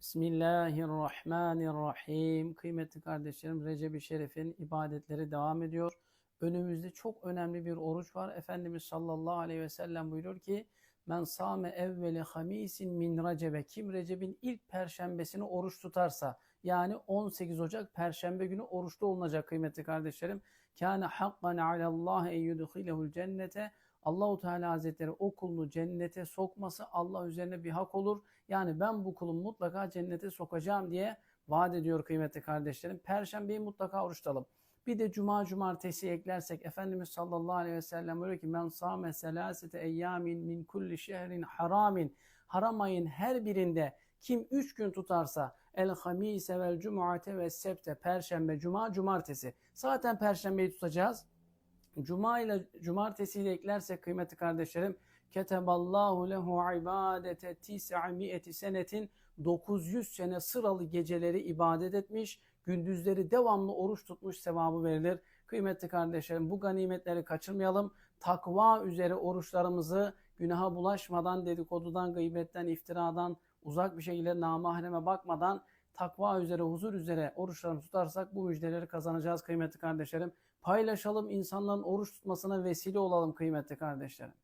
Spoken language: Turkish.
Bismillahirrahmanirrahim. Kıymetli kardeşlerim Recep-i Şerif'in ibadetleri devam ediyor. Önümüzde çok önemli bir oruç var. Efendimiz sallallahu aleyhi ve sellem buyuruyor ki Men sâme evveli hamisin min recebe. Kim Recep'in ilk perşembesini oruç tutarsa yani 18 Ocak perşembe günü oruçlu olunacak kıymetli kardeşlerim. Kâne hakkan alallâhi en yudhilehul cennete. Allahu Teala Hazretleri o kulunu cennete sokması Allah üzerine bir hak olur. Yani ben bu kulun mutlaka cennete sokacağım diye vaat ediyor kıymetli kardeşlerim. Perşembeyi mutlaka oruç tutalım. Bir de cuma cumartesi eklersek Efendimiz sallallahu aleyhi ve sellem diyor ki men sâme selâsete eyyamin min kulli şehrin haramin haram ayın her birinde kim üç gün tutarsa el hamise vel cumate ve septe perşembe cuma cumartesi zaten perşembeyi tutacağız. Cuma ile cumartesi ile eklersek kıymetli kardeşlerim keteballahu lehu ibadete tis'ami'eti senetin 900 sene sıralı geceleri ibadet etmiş, gündüzleri devamlı oruç tutmuş sevabı verilir. Kıymetli kardeşlerim bu ganimetleri kaçırmayalım. Takva üzere oruçlarımızı günaha bulaşmadan, dedikodudan, gıybetten, iftiradan, uzak bir şekilde namahreme bakmadan takva üzere, huzur üzere oruçlarımızı tutarsak bu müjdeleri kazanacağız kıymetli kardeşlerim. Paylaşalım, insanların oruç tutmasına vesile olalım kıymetli kardeşlerim.